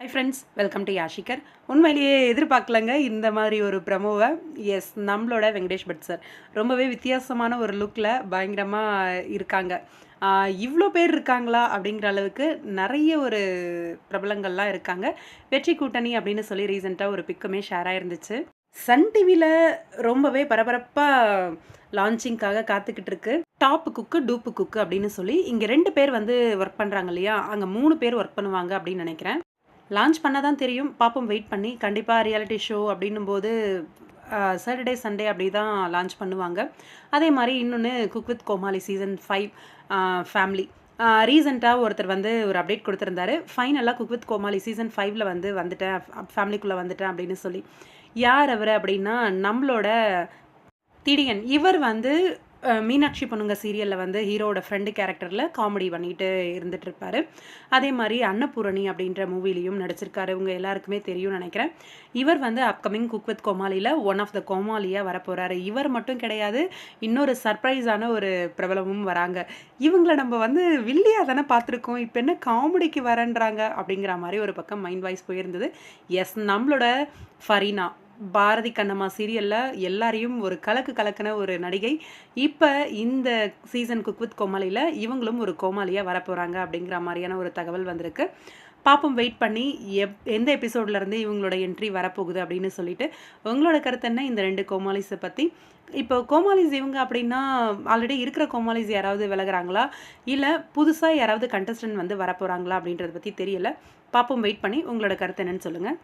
High friends welcome to யாஷிகர் உண்மையிலேயே எதிர்பார்க்கலங்க இந்த மாதிரி ஒரு ப்ரமோவை எஸ் நம்மளோட வெங்கடேஷ் பட் சார் ரொம்பவே வித்தியாசமான ஒரு லுக்கில் பயங்கரமாக இருக்காங்க. இவ்வளோ பேர் இருக்காங்களா அப்படிங்கிற அளவுக்கு நிறைய ஒரு பிரபலங்கள்லாம் இருக்காங்க. வெற்றி கூட்டணி அப்படின்னு சொல்லி ரீசெண்டாக ஒரு பிக்குமே ஷேர் ஆயிருந்துச்சு. சன் டிவியில் ரொம்பவே பரபரப்பாக லான்ச்சிங்க்காக காத்துக்கிட்டு இருக்கு. டாப் குக்கு டூப்பு குக்கு அப்படின்னு சொல்லி இங்கே ரெண்டு பேர் வந்து ஒர்க் பண்ணுறாங்க இல்லையா? அங்கே மூணு பேர் ஒர்க் பண்ணுவாங்க அப்படின்னு நினைக்கிறேன். லான்ச் பண்ண தான் தெரியும். பார்ப்போம் வெயிட் பண்ணி. கண்டிப்பாக ரியாலிட்டி ஷோ அப்படின்னும் போது சாட்டர்டே சண்டே அப்படி தான் லான்ச் பண்ணுவாங்க. அதே மாதிரி இன்னொன்று cook with Comali season five family ரீசெண்டாக ஒருத்தர் வந்து ஒரு அப்டேட் கொடுத்துருந்தாரு. ஃபைனலாக குக் வித் கோமாளி சீசன் ஃபைவ்ல வந்து வந்துட்டேன். ஃபேமிலிக்குள்ளே வந்துட்டேன் அப்படின்னு சொல்லி. யார் அவர் அப்படின்னா நம்மளோட திடியன் இவர் வந்து மீனாட்சி பொண்ணுங்க சீரியலில் வந்து ஹீரோட ஃப்ரெண்டு கேரக்டரில் காமெடி பண்ணிட்டு இருந்துட்டு இருப்பார் அதே மாதிரி அன்னபூரணி அப்படின்ற மூவிலையும் நடிச்சிருக்காரு. இவங்க எல்லாருக்குமே தெரியும் நினைக்கிறேன். இவர் வந்து அப்கமிங் குக் வித் கோமாளியில் ஒன் ஆஃப் த கோமாளியாக வரப்போகிறாரு இவர் மட்டும் கிடையாது இன்னொரு சர்ப்ரைஸான ஒரு பிரபலமும் வராங்க. இவங்கள நம்ம வந்து வில்லியாக தானே பார்த்துருக்கோம். இப்போ என்ன காமெடிக்கு வரேன்றாங்க அப்படிங்கிற மாதிரி ஒரு பக்கம் மைண்ட் வாய்ஸ் போயிருந்தது. எஸ் நம்மளோட ஃபரீனா. பாரதி கண்ணம்மா சீரியலில் எல்லாரையும் ஒரு கலக்கு கலக்கின ஒரு நடிகை. இப்போ இந்த சீசன் குக் வித் கோமாளியில் இவங்களும் ஒரு கோமாளியாக வரப்போகிறாங்க அப்படிங்கிற மாதிரியான ஒரு தகவல் வந்திருக்கு. பாப்போம் வெயிட் பண்ணி எப் எந்த எபிசோட்லேருந்து இவங்களோட என்ட்ரி வரப்போகுது அப்படின்னு சொல்லிட்டு உங்களோட கருத்து என்ன? இந்த ரெண்டு கோமாளிஸை பற்றி இப்போ கோமாளிஸ் இவங்க அப்படின்னா ஆல்ரெடி இருக்கிற கோமாலிஸ் யாராவது விலகுறாங்களா? இல்லை புதுசாக யாராவது கண்டஸ்டன்ட் வந்து வரப்போகிறாங்களா அப்படின்றத பற்றி தெரியல. பாப்போம் வெயிட் பண்ணி உங்களோட கருத்து என்னன்னு சொல்லுங்கள்